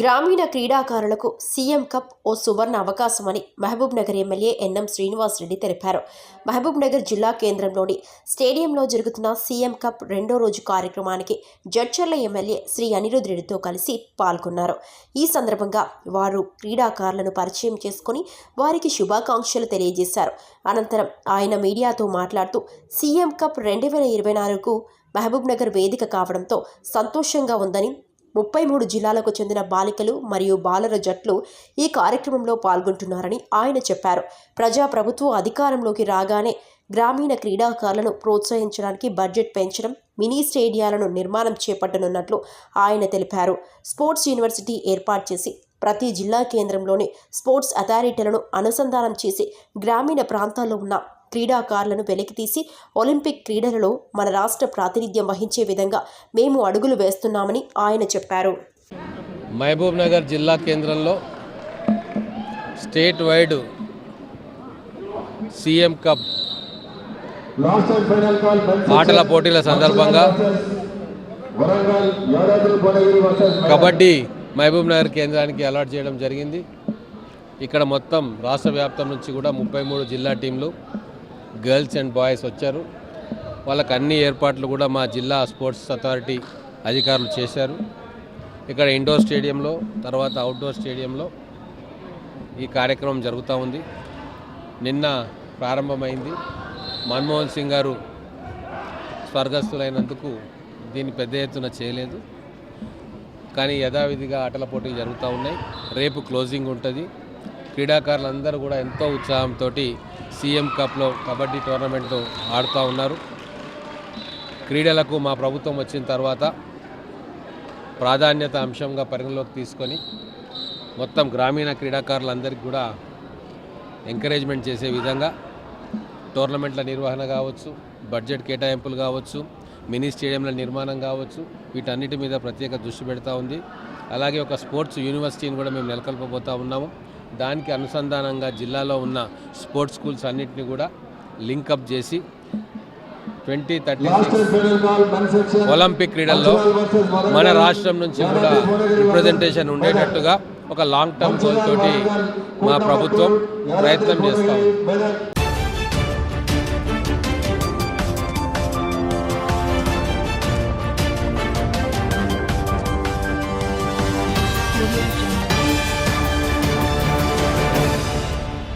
గ్రామీణ క్రీడాకారులకు CM cup ఓ సువర్ణ అవకాశమని Mahabubnagar MLA NM Srinivas Reddy తెలిపారు. మహబూబ్ నగర్ జిల్లా కేంద్రంలోని స్టేడియంలో జరుగుతున్న సీఎం కప్ రెండో రోజు కార్యక్రమానికి జడ్చర్ల ఎమ్మెల్యే శ్రీ అనిరుద్ రెడ్డితో కలిసి పాల్గొన్నారు. ఈ సందర్భంగా వారు క్రీడాకారులను పరిచయం చేసుకుని వారికి శుభాకాంక్షలు తెలియజేశారు. అనంతరం ఆయన మీడియాతో మాట్లాడుతూ సీఎం కప్ రెండు వేల ఇరవై నాలుగుకు మహబూబ్ నగర్ వేదిక కావడంతో సంతోషంగా ఉందని ముప్పై మూడు జిల్లాలకు చెందిన బాలికలు మరియు బాలల జట్లు ఈ కార్యక్రమంలో పాల్గొంటున్నారని ఆయన చెప్పారు. ప్రజాప్రభుత్వం అధికారంలోకి రాగానే గ్రామీణ క్రీడాకారులను ప్రోత్సహించడానికి బడ్జెట్ పెంచడం మినీ స్టేడియాలను నిర్మాణం చేపట్టనున్నట్లు ఆయన తెలిపారు. స్పోర్ట్స్ యూనివర్సిటీ ఏర్పాటు చేసి ప్రతి జిల్లా కేంద్రంలోని స్పోర్ట్స్ అథారిటీలను అనుసంధానం చేసి గ్రామీణ ప్రాంతాల్లో ఉన్న క్రీడాకారులను వెలికితీసి ఒలింపిక్ క్రీడలలో మన రాష్ట్ర ప్రాతినిధ్యం వహించే విధంగా మేము అడుగులు వేస్తున్నామని ఆయన చెప్పారు. మహబూబ్ నగర్ జిల్లా కేంద్రంలో స్టేట్ వైడ్ సీఎం కప్ ఆటల పోటీల సందర్భంగా కబడ్డీ మహబూబ్ నగర్ కేంద్రానికి అలాట్ చేయడం జరిగింది. ఇక్కడ మొత్తం రాష్ట్ర వ్యాప్తం నుంచి కూడా ముప్పై మూడు జిల్లా టీంలు గర్ల్స్ అండ్ బాయ్స్ వచ్చారు. వాళ్ళకి అన్ని ఏర్పాట్లు కూడా మా జిల్లా స్పోర్ట్స్ అథారిటీ అధికారులు చేశారు. ఇక్కడ ఇండోర్ స్టేడియంలో తర్వాత అవుట్డోర్ స్టేడియంలో ఈ కార్యక్రమం జరుగుతూ ఉంది. నిన్న ప్రారంభమైంది. మన్మోహన్ సింగ్ గారు స్వర్గస్థులైనందుకు దీన్ని పెద్ద ఎత్తున చేయలేదు. కానీ యథావిధిగా ఆటల పోటీలు జరుగుతూ ఉన్నాయి. రేపు క్లోజింగ్ ఉంటుంది. క్రీడాకారులందరూ కూడా ఎంతో ఉత్సాహంతో సీఎం కప్లో కబడ్డీ టోర్నమెంట్తో ఆడుతూ ఉన్నారు. క్రీడలకు మా ప్రభుత్వం వచ్చిన తర్వాత ప్రాధాన్యత అంశంగా పరిగణలోకి తీసుకొని మొత్తం గ్రామీణ క్రీడాకారులందరికీ కూడా ఎంకరేజ్మెంట్ చేసే విధంగా టోర్నమెంట్ల నిర్వహణ కావచ్చు బడ్జెట్ కేటాయింపులు కావచ్చు మినీ స్టేడియంల నిర్మాణం కావచ్చు వీటన్నిటి మీద ప్రత్యేక దృష్టి పెడతా ఉంది. అలాగే ఒక స్పోర్ట్స్ యూనివర్సిటీని కూడా మేము నెలకొల్పబోతా ఉన్నాము. దానికి అనుసంధానంగా జిల్లాలో ఉన్న స్పోర్ట్స్ స్కూల్స్ అన్నింటినీ కూడా లింకప్ చేసి ట్వంటీ థర్టీ ఒలింపిక్ క్రీడల్లో మన రాష్ట్రం నుంచి కూడా రిప్రజెంటేషన్ ఉండేటట్టుగా ఒక లాంగ్ టర్మ్ గోల్ తోటి మా ప్రభుత్వం ప్రయత్నం చేస్తాం.